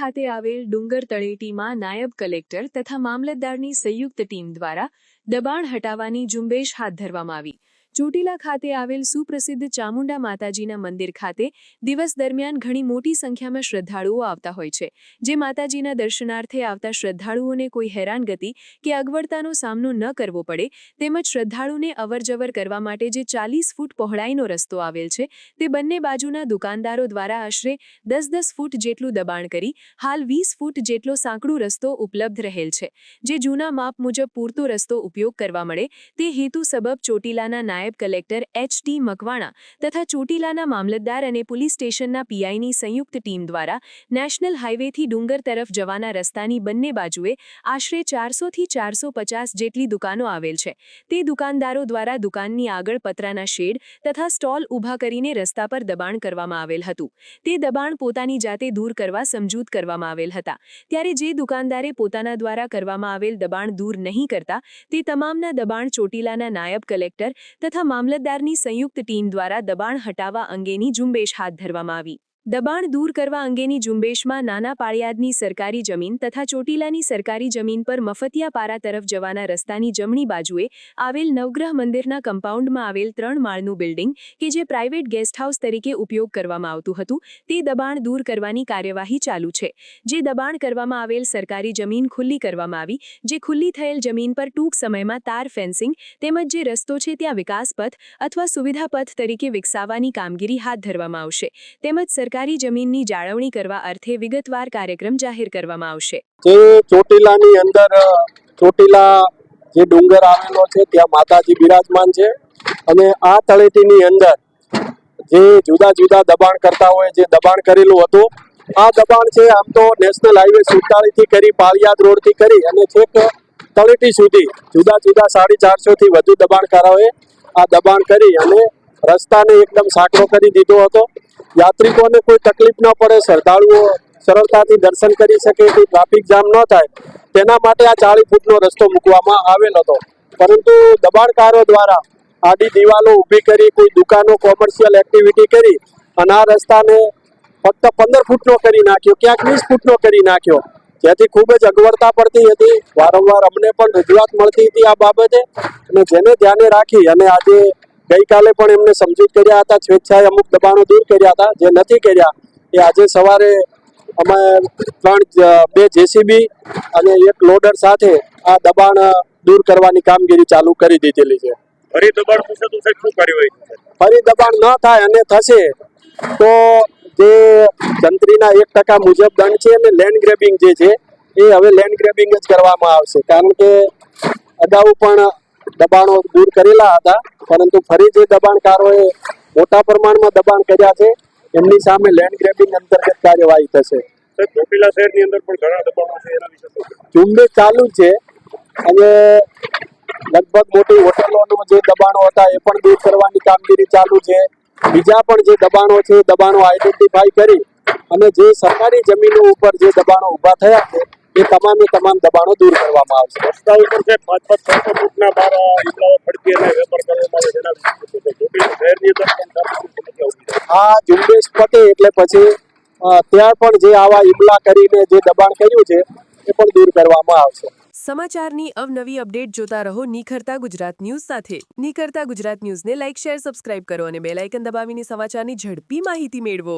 ખાતે આવેલ ડુંગર તળેટીમાં નાયબ કલેક્ટર તથા મામલતદારની સંયુક્ત ટીમ દ્વારા દબાણ હટાવવાની ઝુંબેશ હાથ ધરવામાં આવી. ચોટીલા ખાતે આવેલ સુપ્રસિદ્ધ ચામુંડા માતાજીના મંદિર ખાતે દિવસ દરમિયાન ઘણી મોટી સંખ્યામાં શ્રદ્ધાળુઓ આવતા હોય છે, જે માતાજીના દર્શનાર્થે આવતા શ્રદ્ધાળુઓને કોઈ હેરાનગતિ કે અગવડતાનો સામનો ન કરવો પડે, તેમજ શ્રદ્ધાળુને અવરજવર કરવા માટે જે ચાલીસ ફૂટ પહોળાઈનો રસ્તો આવેલ છે, તે બંને બાજુના દુકાનદારો દ્વારા આશરે દસ દસ ફૂટ જેટલું દબાણ કરી, હાલ વીસ ફૂટ જેટલો સાંકડું રસ્તો ઉપલબ્ધ રહેલ છે, જે જૂના માપ મુજબ પૂરતો રસ્તો ઉપયોગ કરવા મળે, તે હેતુ સબબ ચોટીલાના નાયબ કલેક્ટર એચ ડી મકવાણા તથા ચોટીલાના મામલતદાર અને પોલીસ સ્ટેશનના પીઆઈની સંયુક્ત ટીમ દ્વારા નેશનલ હાઇવેથી ડુંગર તરફ જવાના રસ્તાની બંને બાજુએ આશરે ચારસોથી ચારસો પચાસ જેટલી દુકાનો આવેલ છે. તે દુકાનદારો દ્વારા દુકાનની આગળ પતરાના શેડ તથા સ્ટોલ ઊભા કરીને રસ્તા પર દબાણ કરવામાં આવેલ હતું. તે દબાણ પોતાની જાતે દૂર કરવા સમજૂત કરવામાં આવેલ હતા. ત્યારે જે દુકાનદારે પોતાના દ્વારા કરવામાં આવેલ દબાણ દૂર નહીં કરતા તે તમામના દબાણ ચોટીલાના નાયબ કલેક્ટર તથા મામલતદારની સંયુક્ત ટીમ દ્વારા દબાણ હટાવવા અંગેની ઝુંબેશ હાથ ધરવામાં આવી. દબાણ દૂર કરવા અંગેની ઝુંબેશમાં નાના પાળિયાદની સરકારી જમીન તથા ચોટીલાની સરકારી જમીન પર મફતિયા પારા તરફ જવાના રસ્તાની જમણી બાજુએ આવેલ નવગ્રહ મંદિરના કમ્પાઉન્ડમાં આવેલ ત્રણ માળનું બિલ્ડિંગ કે જે પ્રાઇવેટ ગેસ્ટ હાઉસ તરીકે ઉપયોગ કરવામાં આવતું હતું, તે દબાણ દૂર કરવાની કાર્યવાહી ચાલુ છે. જે દબાણ કરવામાં આવેલ સરકારી જમીન ખુલ્લી કરવામાં આવી, જે ખુલ્લી થયેલ જમીન પર ટૂંક સમયમાં તાર ફેન્સિંગ તેમજ જે રસ્તો છે ત્યાં વિકાસ પથ અથવા સુવિધા પથ તરીકે વિકસાવવાની કામગીરી હાથ ધરવામાં આવશે. તેમજ સરકારી જમીનની જાળવણી કરવા અર્થે વિગતવાર કાર્યક્રમ જાહેર કરવામાં આવશે. જે ચોટીલાની અંદર ચોટીલા જે ડુંગર આવેલો છે, ત્યાં માતાજી બિરાજમાન છે અને આ તળેટીની અંદર જે જુદા જુદા દબાણ કરતા હોય, જે દબાણ કરેલું હતું, આ દબાણ છે આમ તો નેશનલ હાઈવે સુડતાળીસથી કરી, પાળિયાદ રોડથી કરી અને છેક તળેટી સુધી જુદા જુદા સાડી ચારસોથી વધુ દબાણકારોએ આ દબાણ કરી અને રસ્તાને એકદમ સાંકડો કરી દીધો હતો. યાત્રિકોને કોઈ તકલીફ ન પડે, શ્રદ્ધાળુઓ સરળતાથી દર્શન કરી શકે, કોઈ ટ્રાફિક જામ ન થાય, તેના માટે આ ચાલીસ ફૂટનો રસ્તો મૂકવામાં આવેલ હતો. પરંતુ દબાણકારો દ્વારા આડી દિવાલો ઊભી કરી, કોઈ દુકાનો, કોમર્શિયલ એક્ટિવિટી કરી અને આ રસ્તાને ફક્ત પંદર ફૂટનો કરી નાખ્યો, ક્યાંક વીસ ફૂટનો કરી નાખ્યો. જેથી ખૂબ જ અગવડતા પડતી હતી. વારંવાર અમને પણ રજૂઆત મળતી હતી આ બાબતે. અને જેને ધ્યાને રાખી અને આજે ગઈકાલે પણ એમને સમજૂત કર્યા હતા. સ્વેચ્છાએ અમુક દબાણો દૂર કર્યા હતા. જે નથી કર્યા એ આજે સવારે અમે ત્રણ બે જેસીબી અને એક લોડર સાથે આ દબાણ દૂર કરવાની કામગીરી ચાલુ કરી દીધેલી છે. ફરી દબાણ થશે તો શું કાર્યવાહી ફરી દબાણ ન થાય અને થશે તો જે જંત્રીના એક ટકા મુજબ દંડ છે અને લેન્ડ ગ્રેબિંગ જે છે એ હવે લેન્ડ ગ્રેબિંગ જ કરવામાં આવશે. કારણ કે અગાઉ પણ દબાણો દૂર કરેલા હતા. પરંતુ ફરી જે દબાણકારોએ મોટા પ્રમાણમાં દબાણ કર્યા છે એમની સામે લેન્ડ ગ્રેબિંગ અંતર્ગત કાર્યવાહી થશે. ચોટીલા શહેરની અંદર પણ ઘણા દબાણો છે એના વિશે ઝુંબેશ ચાલુ છે. અને લગભગ મોટી હોટલોનું જે દબાણો હતા એ પણ દૂર કરવાની કામગીરી ચાલુ છે. બીજા પણ જે દબાણો છે દબાણો આઈડેન્ટિફાઈ કરી અને જે સરકારી જમીનો ઉપર જે દબાણો ઊભા થયા છે એ તમામે તમામ દબાણો દૂર કરવામાં આવશે. રસ્તા ઉપર છે પાંચ પાંચ છસો ફૂટના બાર ઈંડાઓ ફડકી અને વેપાર કરવામાં આવે છે? ચોટીલા શહેરની અંદર આ ઝુંબેશ પતે એટલે પછી ત્યાં પણ જે આવા ઈમલા કરીને જે દબાણ કર્યું છે એ પણ દૂર કરવામાં આવશે. સમાચારની અવનવી અપડેટ જોતા રહો નિખરતા ગુજરાત ન્યૂઝ સાથે. નિખરતા ગુજરાત ન્યૂઝને લાઇક શેર સબસ્ક્રાઇબ કરો અને બેલ આઇકન દબાવીને સમાચારની ઝડપી માહિતી મેળવો.